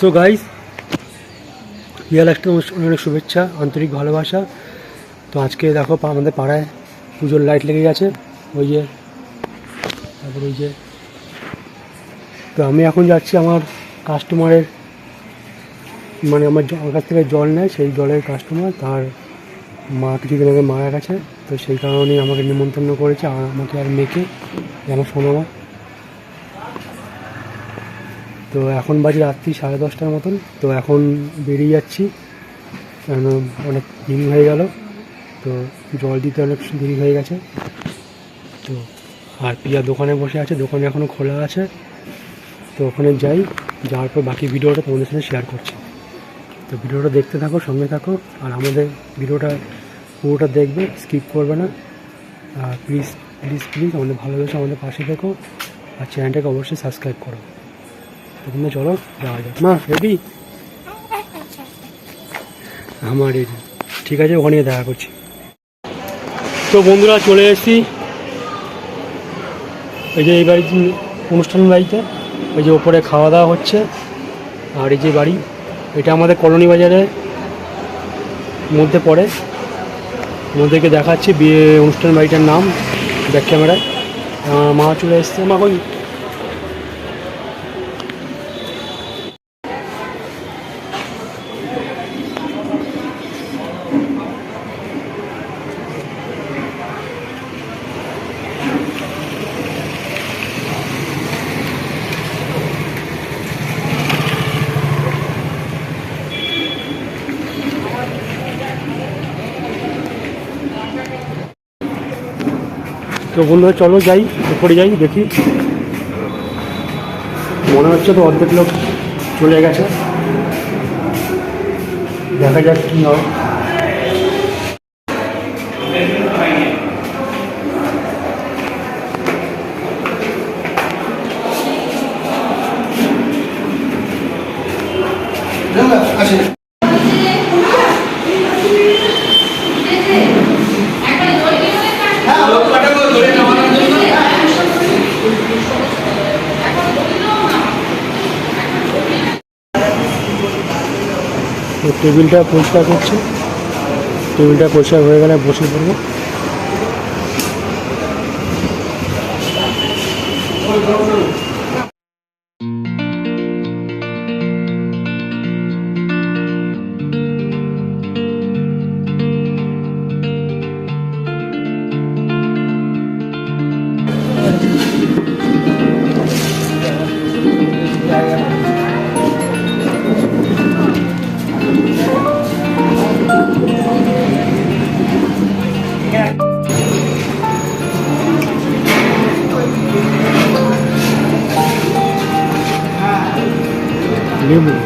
So guys Real একটা অনেক শুভেচ্ছা আন্তরিক ভালোবাসা তো আজকে দেখো আমাদের পাড়ায় পুজোর লাইট লেগে গেছে। ওই যে, তারপর ওই যে। তো আমি এখন যাচ্ছি আমার কাস্টমারের মানে আমার আমার কাছ থেকে জল নেয়, সেই জলের কাস্টমার তার মা কিছুদিন আগে মারা গেছে। তো সেই কারণেই আমাকে নিমন্ত্রণ করেছে, আর আমাকে আর মেয়েকে আমার সোনামা। তো এখন বাজে রাত্রি সাড়ে দশটার মতন। তো এখন বেরিয়ে যাচ্ছি। কেন, অনেক দিন হয়ে গেল। তো জল দিতে অনেক দেরি হয়ে গেছে। তো আর পিয়া দোকানে বসে আছে। দোকানে এখনও খোলা আছে। তো ওখানে যাই। যাওয়ার পর বাকি ভিডিওটা তোমাদের সাথে শেয়ার করছি। তো ভিডিওটা দেখতে থাকো, সঙ্গে থাকো। আর আমাদের ভিডিওটা পুরোটা দেখবে স্কিপ করবে না। আর প্লিজ প্লিজ প্লিজ আমাদের ভালোবেসে আমাদের পাশে থেকো। আর চ্যানেলটাকে অবশ্যই সাবস্ক্রাইব করো। তোমরা চলো, যাওয়া যাক। মা রেডি আমার রেডি ঠিক আছে, ওখানে দেখা করছি। তো বন্ধুরা, চলে এসেছি। এই যে এই বাড়ি অনুষ্ঠান বাড়িতে ওই যে ওপরে খাওয়া দাওয়া হচ্ছে, আর এই যে বাড়ি, এটা আমাদের কলোনি বাজারের মধ্যে পড়ে। মধ্যেকে দেখাচ্ছি, বিয়ে অনুষ্ঠান বাড়িটার নাম, ব্যাক ক্যামেরায়। মা চলে এসছে। মা কই? তো বন্ধুরা চলো যাই, উপরে যাই, দেখি। মনে হচ্ছে তো অর্ধেক লোক চলে গেছে। দেখা যাক কী হয়। টেবিলটা পরিষ্কার করছি। টেবিলটা পরিষ্কার হয়ে গেলে বসে পড়ব। Newman.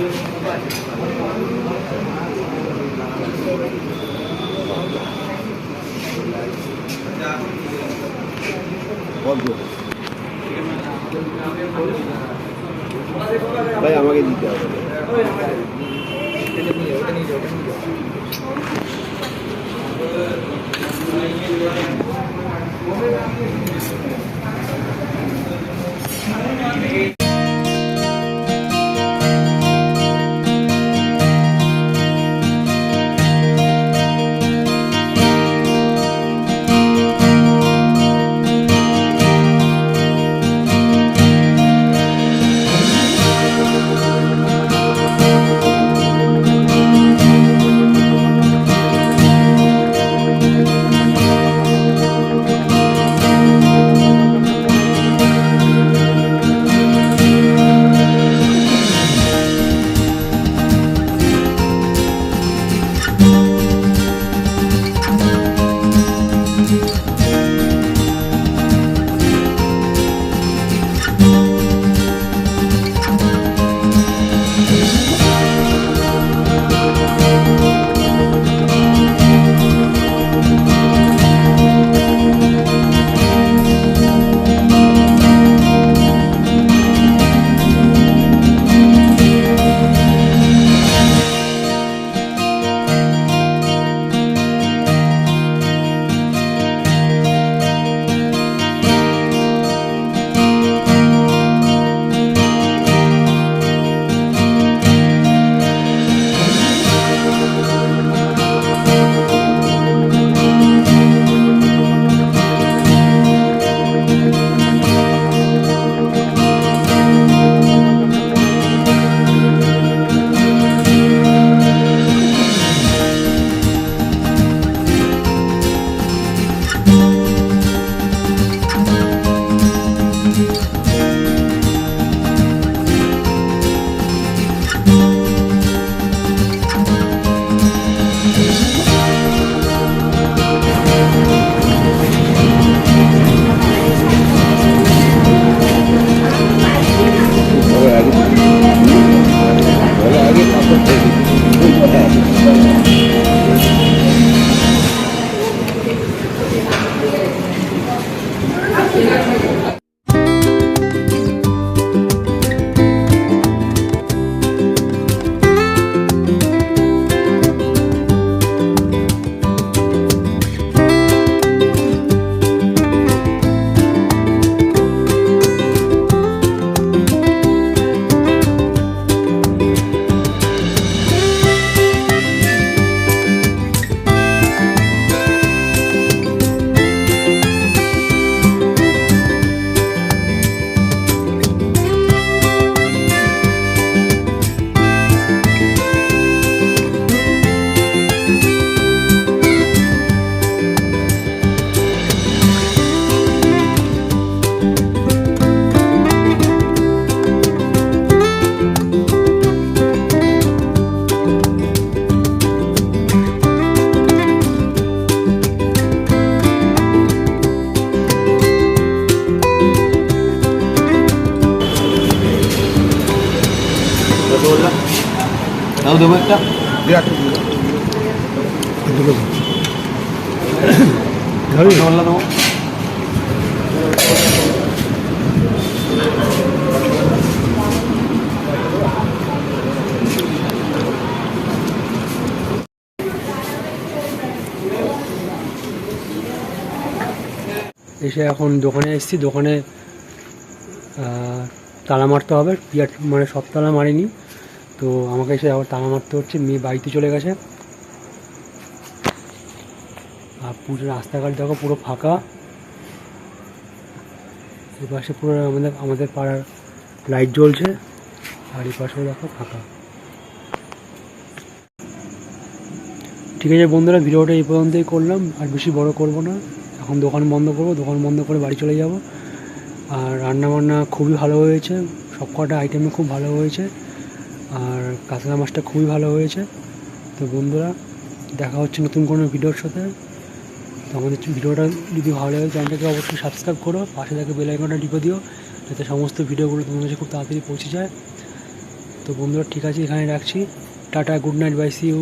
লেবু ভাই আমাকে দিতে হবে দাও দেবো একটা? দেবো। এসে এখন দোকানে এসেছি দোকানে তালা মারতে হবে। পিয়ার মানে সব তালা মারিনি। তো আমাকে এসে আবার তালা মারতে হচ্ছে, মেয়ে বাড়িতে চলে গেছে। আর পুরো রাস্তাঘাট দেখো, পুরো ফাঁকা। এ পাশে পুরো আমাদের আমাদের পাড়ার লাইট জ্বলছে, আর এই পাশেও দেখো ফাঁকা। ঠিক আছে বন্ধুরা, ভিডিওটা এই পর্যন্তই করলাম, আর বেশি বড় করব না। এখন দোকান বন্ধ করব, দোকান বন্ধ করে বাড়ি চলে যাব। আর রান্না বান্না খুবই ভালো হয়েছে সব কটা আইটেমে খুব ভালো হয়েছে। আর কাঁচা মাছটা খুবই ভালো হয়েছে। তো বন্ধুরা, দেখা হচ্ছে নতুন কোনো ভিডিওর সাথে। তো আমাদের ভিডিওটা যদি ভালো লাগে, চ্যানেলটাকে অবশ্যই সাবস্ক্রাইব করো। পাশে থাকে বেলাইকনটা ডিপে দিও, যাতে সমস্ত ভিডিওগুলো তোমার কাছে খুব তাড়াতাড়ি পৌঁছে যায়। তো বন্ধুরা, ঠিক আছে, এখানে রাখছি। Tata good night bye see you